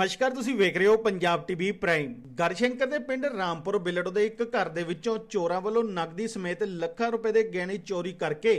ਨਮਸਕਾਰ, ਤੁਸੀਂ ਵੇਖ ਰਹੇ ਹੋ ਪੰਜਾਬ ਟੀਵੀ ਪ੍ਰਾਈਮ। ਗਰਸ਼ੰਕਰ ਦੇ ਪਿੰਡ ਰਾਮਪੁਰ ਬਿਲੜੋ ਦੇ ਇੱਕ ਘਰ ਦੇ ਵਿੱਚੋਂ ਚੋਰਾਂ ਵੱਲੋਂ ਨਕਦੀ ਸਮੇਤ ਲੱਖਾਂ ਰੁਪਏ ਦੇ ਗਹਿਣੇ ਚੋਰੀ ਕਰਕੇ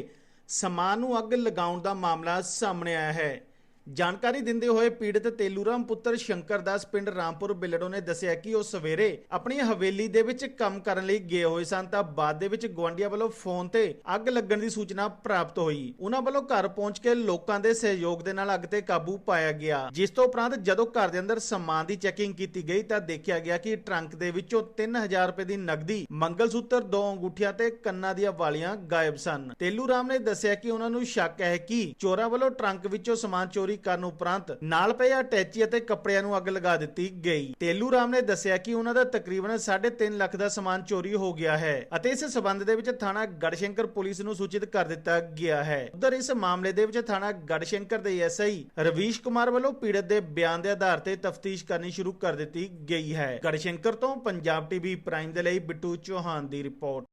ਸਮਾਨ ਨੂੰ ਅੱਗ ਲਗਾਉਣ ਦਾ ਮਾਮਲਾ ਸਾਹਮਣੇ ਆਇਆ ਹੈ। ਜਾਣਕਾਰੀ ਦਿੰਦੇ ਹੋਏ ਪੀੜਤ ਤੇਲੂਰਾਮ ਪੁੱਤਰ ਸ਼ੰਕਰ ਦਾਸ ਪਿੰਡ ਰਾਮਪੁਰ ਬਿਲੜੋ ਨੇ ਦੱਸਿਆ ਕਿ ਉਹ ਸਵੇਰੇ ਆਪਣੀ ਹਵੇਲੀ ਦੇ ਵਿੱਚ ਕੰਮ ਕਰਨ ਲਈ ਗਏ ਹੋਏ ਸਨ ਤਾਂ ਬਾਅਦ ਦੇ ਵਿੱਚ ਗਵਾਂਡੀਆਂ ਵੱਲੋਂ ਫੋਨ ਤੇ ਅੱਗ ਲੱਗਣ ਦੀ ਸੂਚਨਾ ਪ੍ਰਾਪਤ ਹੋਈ। ਉਹਨਾਂ ਵੱਲੋਂ ਘਰ ਪਹੁੰਚ ਕੇ ਲੋਕਾਂ ਦੇ ਸਹਿਯੋਗ ਦੇ ਨਾਲ ਅੱਗ ਤੇ ਕਾਬੂ ਪਾਇਆ ਗਿਆ। ਜਿਸ ਤੋਂ ਉਪਰੰਤ ਜਦੋਂ ਘਰ ਦੇ ਅੰਦਰ ਸਮਾਨ ਦੀ ਚੈਕਿੰਗ ਕੀਤੀ ਗਈ ਤਾਂ ਦੇਖਿਆ ਗਿਆ ਕਿ ਟਰੰਕ ਦੇ ਵਿੱਚੋਂ 3000 ਰੁਪਏ ਦੀ ਨਕਦੀ, ਮੰਗਲਸੂਤਰ, ਦੋ ਅੰਗੂਠੀਆਂ ਤੇ ਕੰਨਾਂ ਦੀਆਂ ਵਾਲੀਆਂ ਗਾਇਬ ਸਨ। ਤੇਲੂ ਰਾਮ ਨੇ ਦੱਸਿਆ ਕਿ ਉਹਨਾਂ ਨੂੰ ਸ਼ੱਕ ਹੈ ਕਿ ਚੋਰਾਂ ਵੱਲੋਂ ਟਰੰਕ ਵਿੱਚੋਂ ਸਮਾਨ ਚੋਰੀ ਕਰਨ ਉਪਰੰਤ ਨਾਲ ਪਏ ਅਟੈਚੀ ਅਤੇ ਕੱਪੜਿਆਂ ਨੂੰ ਅੱਗ ਲਗਾ ਦਿੱਤੀ ਗਈ। ਤੇਲੂ ਰਾਮ ਨੇ ਦੱਸਿਆ ਕਿ ਉਹਨਾਂ ਦਾ ਤਕਰੀਬਨ 3.5 ਲੱਖ ਦਾ ਸਮਾਨ ਚੋਰੀ ਹੋ ਗਿਆ ਹੈ ਅਤੇ ਇਸ ਸਬੰਧ ਦੇ ਵਿੱਚ ਥਾਣਾ ਗੜਸ਼ੰਕਰ ਪੁਲਿਸ ਨੂੰ ਸੂਚਿਤ ਕਰ ਦਿੱਤਾ ਗਿਆ ਹੈ। ਉਧਰ ਇਸ ਮਾਮਲੇ ਦੇ ਵਿੱਚ ਥਾਣਾ ਗੜਸ਼ੰਕਰ ਦੇ ਐਸਆਈ ਰਵੀਸ਼ ਕੁਮਾਰ ਵੱਲੋਂ ਪੀੜਤ ਦੇ ਬਿਆਨ ਦੇ ਆਧਾਰ ਤੇ ਤਫਤੀਸ਼ ਕਰਨੀ ਸ਼ੁਰੂ ਕਰ ਦਿੱਤੀ ਗਈ ਹੈ। ਗੜਸ਼ੰਕਰ ਤੋਂ ਪੰਜਾਬ ਟੀਵੀ ਪ੍ਰਾਈਮ ਦੇ ਲਈ ਬਿੱਟੂ ਚੌਹਾਨ ਦੀ ਰਿਪੋਰਟ।